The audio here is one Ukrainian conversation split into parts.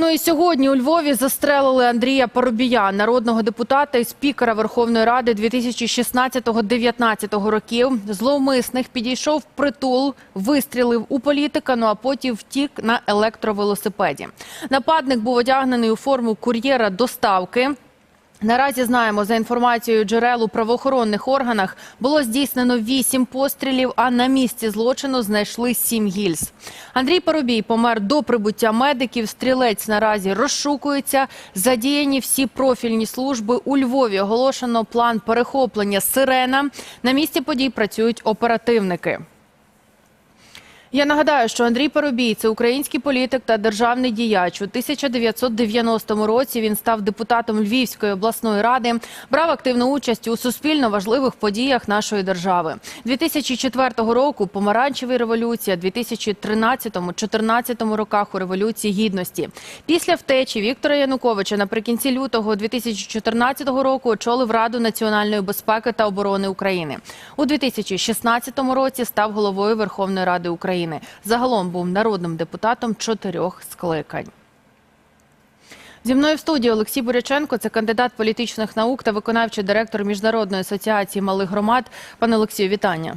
Ну і сьогодні у Львові застрелили Андрія Парубія, народного депутата і спікера Верховної Ради 2016-19 років. Зловмисних підійшов в притул, вистрілив у політика, ну а потім втік на електровелосипеді. Нападник був одягнений у форму кур'єра доставки. Наразі знаємо за інформацією джерел у правоохоронних органах було здійснено вісім пострілів, а на місці злочину знайшли сім гільз. Андрій Парубій помер до прибуття медиків. Стрілець наразі розшукується. Задіяні всі профільні служби у Львові. Оголошено план перехоплення сирена. На місці подій працюють оперативники. Я нагадаю, що Андрій Парубій – це український політик та державний діяч. У 1990 році він став депутатом Львівської обласної ради, брав активну участь у суспільно важливих подіях нашої держави. 2004 року – помаранчевій революція, 2013-2014 роках у Революції Гідності. Після втечі Віктора Януковича наприкінці лютого 2014 року очолив Раду національної безпеки та оборони України. У 2016 році став головою Верховної Ради України. Загалом був народним депутатом чотирьох скликань. Зі мною в студії Олексій Буряченко, це кандидат політичних наук та виконавчий директор Міжнародної асоціації малих громад. Пане Олексію, вітання.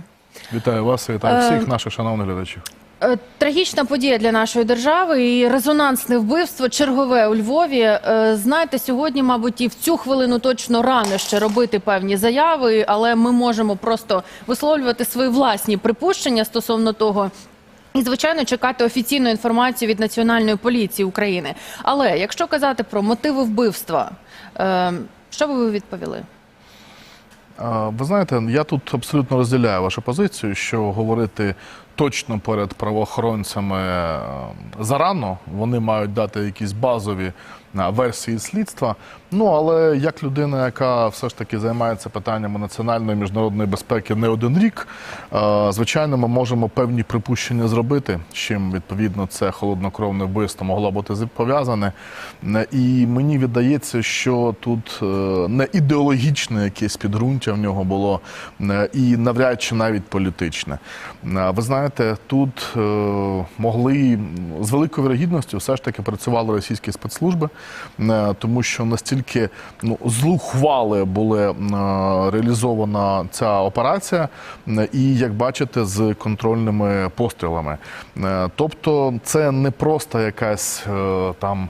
Вітаю вас вітаю Е, всіх наших шановних глядачів. Е, Трагічна подія для нашої держави і резонансне вбивство чергове у Львові. Е, Знаєте, сьогодні, мабуть, і в цю хвилину точно рано ще робити певні заяви, але ми можемо просто висловлювати свої власні припущення стосовно того. І, звичайно, чекати офіційну інформацію від Національної поліції України. Але якщо казати про мотиви вбивства, е, що би ви відповіли? Ви знаєте, я тут абсолютно розділяю вашу позицію, що говорити точно перед правоохоронцями е, зарано, вони мають дати якісь базові е, версії слідства. Ну але як людина, яка все ж таки займається питаннями національної і міжнародної безпеки не один рік, е, звичайно, ми можемо певні припущення зробити, чим відповідно це холоднокровне вбивство могло бути пов'язане. І мені віддається, що тут не ідеологічне якесь підґрунтя в нього було, і навряд чи навіть політичне. Ви знаєте, тут е, могли з великою вірогідністю все ж таки працювали російські спецслужби, е, тому що настільки ну, злухвали були е, реалізована ця операція, і як бачите, з контрольними пострілами. Тобто, це не просто якась там.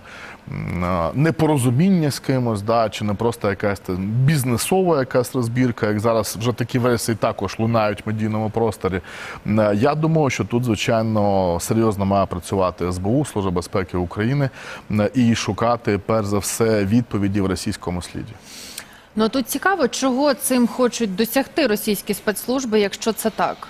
Непорозуміння з кимось, да, чи не просто якась там бізнесова якась розбірка, як зараз вже такі версії також лунають в медійному просторі. Е, Я думаю, що тут, звичайно, серйозно має працювати СБУ, Служба безпеки України, е, і шукати перш за все відповіді в російському сліді. Ну тут цікаво, чого цим хочуть досягти російські спецслужби, якщо це так.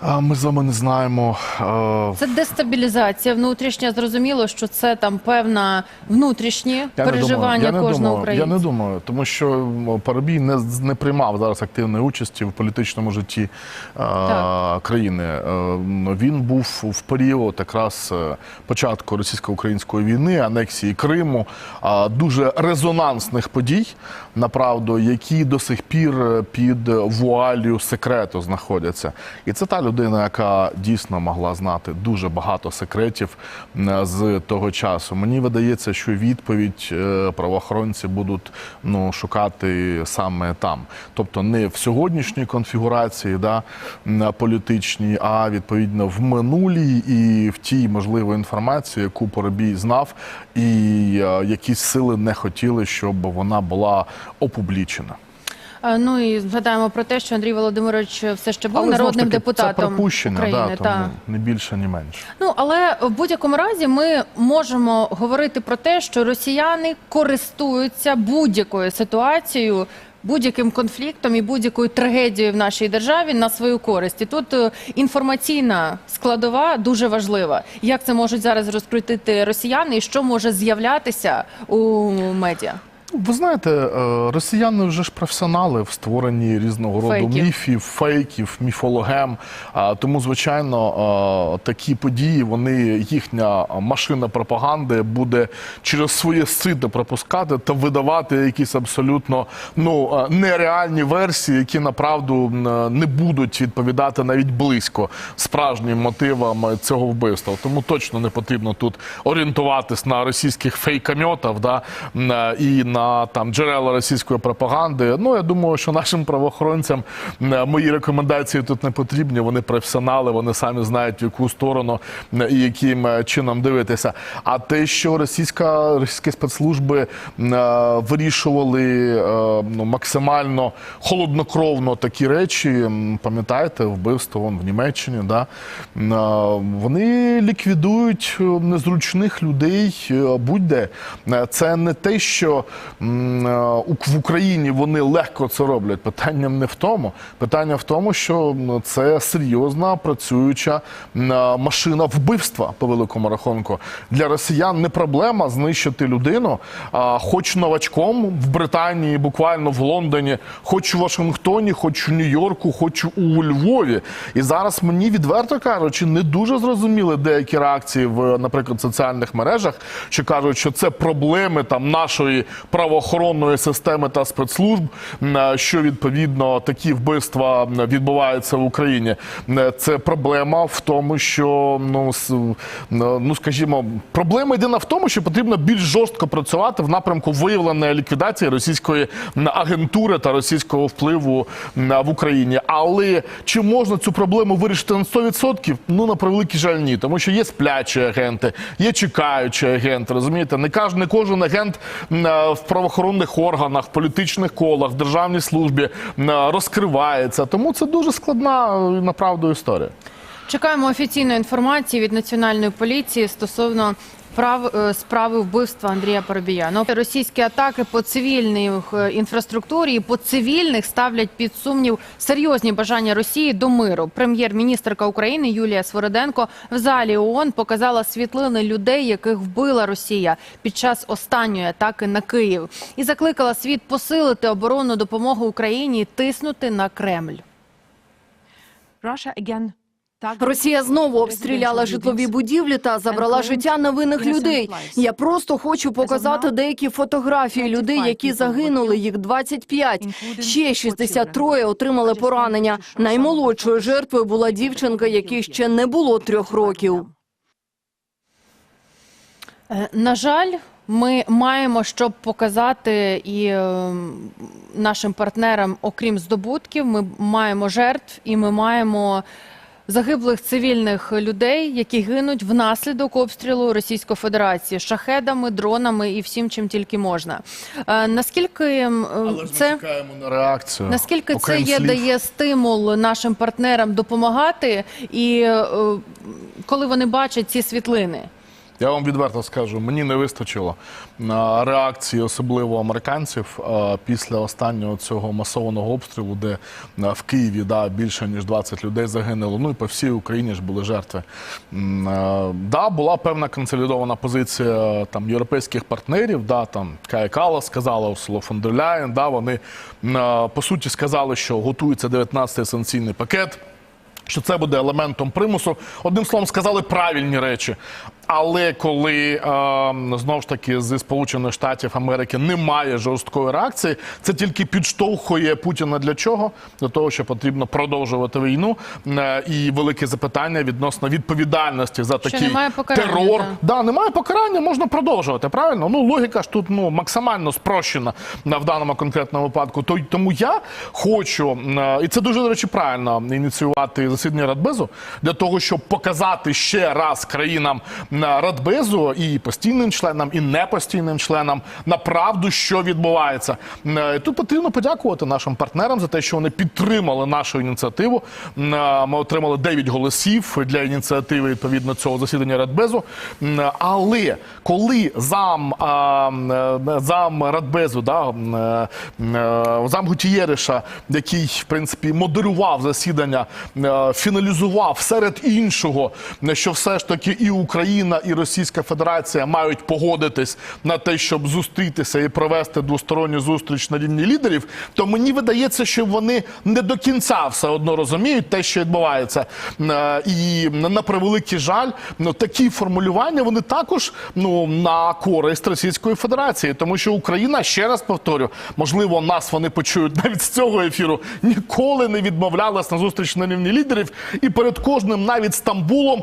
А ми з вами не знаємо. е, Це дестабілізація внутрішня. Зрозуміло, що це там певна внутрішні Я переживання не кожного думаю, українця. Я не думаю, тому що м, Парубій не, не приймав зараз активної участі в політичному житті е, країни. Е, він був в період якраз початку російсько-української війни, анексії Криму, е, дуже резонансних подій, направду, які до сих пір під вуалью секрету знаходяться. І це та людина, яка дійсно могла знати дуже багато секретів з того часу. Мені видається, що відповідь е, правоохоронці будуть ну, шукати саме там. Тобто не в сьогоднішній конфігурації да, політичній, а відповідно в минулій і в тій можливо інформації, яку Поробій знав, і е, якісь сили не хотіли, щоб вона була опублічена. Ну і згадаємо про те, що Андрій Володимирович все ще був Але, народним таки, депутатом це припущення, України. да, та. не більше, ні менше. Ну але в будь-якому разі ми можемо говорити про те, що росіяни користуються будь-якою ситуацією. Будь-яким конфліктом і будь-якою трагедією в нашій державі на свою користь. І тут е, інформаційна складова дуже важлива. Як це можуть зараз розкрутити росіяни, і що може з'являтися у медіа? Ви знаєте, е, росіяни вже ж професіонали в створенні різного роду Фейків. міфів, фейків, міфологем. Тому, звичайно, е, такі події, вони їхня машина пропаганди буде через своє сито пропускати та видавати якісь абсолютно ну е, нереальні версії, які направду не будуть відповідати навіть близько справжнім мотивам цього вбивства. Тому точно не потрібно тут орієнтуватись на російських фейкамьотів, да, і на там джерела російської пропаганди. Ну я думаю, що нашим правоохоронцям мої рекомендації тут не потрібні. Вони професіонали, вони самі знають в яку сторону і яким е, чином дивитися. А те, що російська російські спецслужби е, вирішували е, ну, максимально холоднокровно такі речі, пам'ятаєте, вбивство вон, в Німеччині, да? е, вони ліквідують е, незручних людей е, будь-де. Е, Це не те, що е, в Україні вони легко це роблять. Питання не в тому. Питання в тому, що це серйозна працююча е, машина вбивства по великому рахунку. Для росіян не проблема знищити людину, хоч новачком в Британії, буквально в Лондоні, хоч у Вашингтоні, хоч у Нью-Йорку, хоч у Львові. І зараз мені відверто кажучи, не дуже зрозуміли деякі реакції в, наприклад, соціальних мережах, що кажуть, що це проблеми там нашої правоохоронної системи та спецслужб, що відповідно такі вбивства відбуваються в Україні. Це проблема в тому, що ну ну скажімо, проблема єдина в тому, що потрібно більш жорстко працювати в напрямку виявлення ліквідації російської агентури та російського впливу в Україні. Але чи можна цю проблему вирішити на 100%? Ну на превеликий жаль, ні, тому що є сплячі агенти, є чекаючі агенти. Розумієте, не кожен, агент е, в правоохоронних органах, політичних колах, в державній службі е, розкривається. Тому це дуже складна е, направду історія. Чекаємо офіційної інформації від національної поліції стосовно прав е, справи вбивства Андрія Парубія. Ну, російські атаки по цивільній е, інфраструктурі і по цивільних ставлять під сумнів серйозні бажання Росії до миру. Прем'єр-міністрка України Юлія Свороденко в залі ООН показала світлини людей, яких вбила Росія під час останньої атаки на Київ, і закликала світ посилити оборонну допомогу Україні і тиснути на Кремль. Росія знову обстріляла житлові будівлі та забрала життя невинних людей. Я просто хочу показати деякі фотографії людей, які загинули. Їх 25. Ще 63 отримали поранення. Наймолодшою жертвою була дівчинка, якій ще не було трьох років. Е, На жаль, ми маємо, щоб показати і е, нашим партнерам, окрім здобутків, ми маємо жертв і ми маємо загиблих цивільних людей, які гинуть внаслідок обстрілу Російської Федерації шахедами, дронами і всім, чим тільки можна. Е, Наскільки але е, це чекаємо на реакцію. Наскільки це є слів. дає стимул нашим партнерам допомагати, і е, коли вони бачать ці світлини? Я вам відверто скажу, мені не вистачило реакції, особливо американців, після останнього цього масованого обстрілу, де в Києві да, більше ніж 20 людей загинуло. Ну і по всій Україні ж були жертви. Да, була певна консолідована позиція там європейських партнерів. Да, там Кая Калас сказала Урсула фон дер Ляєн, Да, вони по суті сказали, що готується 19-й санкційний пакет що це буде елементом примусу. Одним словом, сказали правильні речі. Але коли е, знову ж таки зі Сполучених Штатів Америки немає жорсткої реакції, це тільки підштовхує Путіна для чого? Для того, що потрібно продовжувати війну. Е, і велике запитання відносно відповідальності за такий немає терор. так. Да, немає покарання, можна продовжувати. Правильно? Ну логіка ж тут ну максимально спрощена на в даному конкретному випадку. То тому я хочу, е, і це дуже до речі, правильно ініціювати засідання Радбезу для того, щоб показати ще раз країнам Радбезу і постійним членам, і непостійним членам на правду, що відбувається. Е, Тут потрібно подякувати нашим партнерам за те, що вони підтримали нашу ініціативу. Е, Ми отримали 9 голосів для ініціативи відповідно цього засідання Радбезу. Але коли зам, е, зам Радбезу, да, е, зам Гутієриша, який в принципі модерував засідання, е, е, фіналізував серед іншого, що все ж таки і Україна, і Російська Федерація мають погодитись на те, щоб зустрітися і провести двосторонню зустріч на рівні лідерів, то мені видається, що вони не до кінця все одно розуміють те, що відбувається. Е, І на превеликий жаль, ну такі формулювання вони також ну на користь Російської Федерації, тому що Україна ще раз повторю, можливо, нас вони почують навіть з цього ефіру. Ніколи не відмовлялась на зустріч на рівні лідерів, і перед кожним, навіть Стамбулом,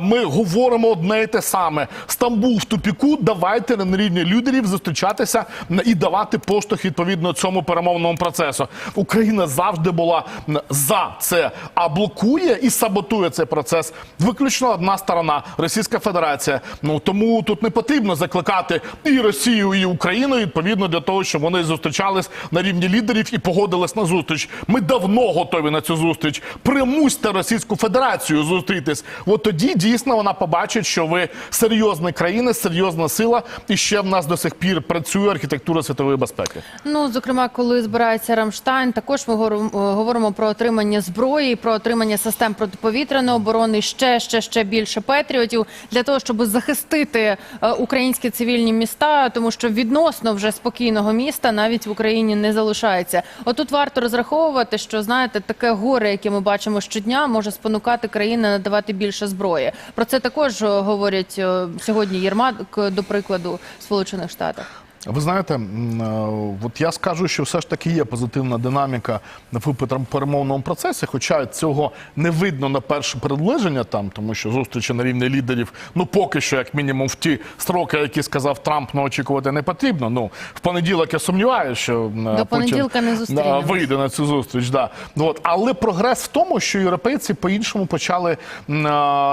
ми говоримо одне і те саме: Стамбул в тупіку. Давайте на рівні лідерів зустрічатися і давати поштовх відповідно цьому перемовному процесу. Україна завжди була за це, а блокує і саботує цей процес виключно одна сторона Російська Федерація. Ну тому тут не потрібно закликати і Росію, і Україну відповідно для того, щоб вони зустрічались на рівні лідерів і погодились на зустріч. Ми давно готові на цю зустріч. Примусьте Російську Федерацію зустрітись. От тоді дійсно вона побачить, що ви серйозна країна, серйозна сила, і ще в нас до сих пір працює архітектура світової безпеки. Ну, зокрема, коли збирається Рамштайн, також ми говоримо- е, про отримання зброї, про отримання систем протиповітряної оборони, ще ще ще більше патріотів для того, щоб захистити е, українські цивільні міста, тому що відносно вже спокійного міста навіть в Україні не залишається. Отут варто розраховувати, що знаєте, таке горе, яке ми бачимо щодня, може спонукати країни надавати більше зброї. Про це також е, говорять е, сьогодні Єрмак, до прикладу, Сполучених Штатах. Ви знаєте, е, от я скажу, що все ж таки є позитивна динаміка в пер- перемовному процесі, хоча цього не видно на перше переближення там, тому що зустрічі на рівні лідерів, ну поки що, як мінімум, в ті строки, які сказав Трамп, ну, очікувати не потрібно. Ну в понеділок я сумніваюся, що Путін, понеділка не е, вийде на цю зустріч. Да. Ну, От. Але прогрес в тому, що європейці по-іншому почали е,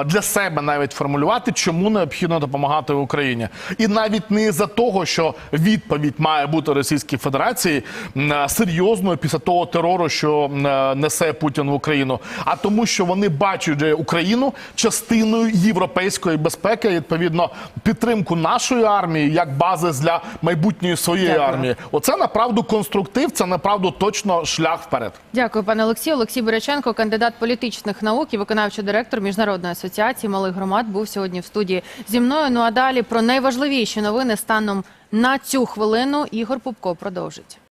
для себе навіть формулювати, чому необхідно допомагати Україні. І навіть не за того, що відповідь має бути Російській Федерації е, серйозною після того терору, що е, несе Путін в Україну, а тому, що вони бачать Україну частиною європейської безпеки, відповідно, підтримку нашої армії як бази для майбутньої своєї Дякую. армії. Оце направду конструктив, це направду точно шлях вперед. Дякую, пане Олексію. Олексій Боряченко, кандидат політичних наук і виконавчий директор Міжнародної асоціації малих громад, був сьогодні в студії зі мною. Ну а далі про найважливіші новини станом на цю хвилину Ігор Пупко продовжить.